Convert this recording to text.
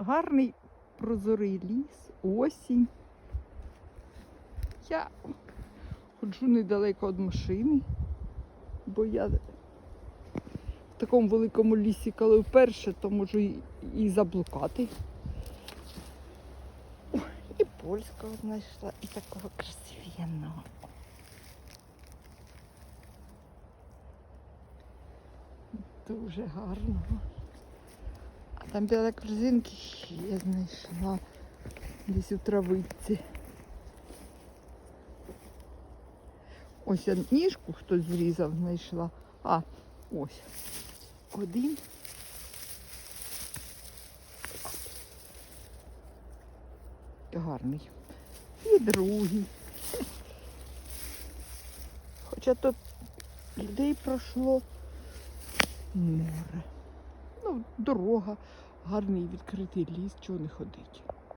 Гарний прозорий ліс, осінь. Я ходжу недалеко від машини, бо я в такому великому лісі, коли вперше, то можу і, заблукати. І польського знайшла, і такого красивенного. Дуже гарного. Там біля корзинки я знайшла десь у травиці. Ось я ніжку хтось зрізав, знайшла. А, ось. Один. Гарний. І другий. Хоча тут людей пройшло море. Ну, дорога, гарний відкритий ліс, чого не ходить.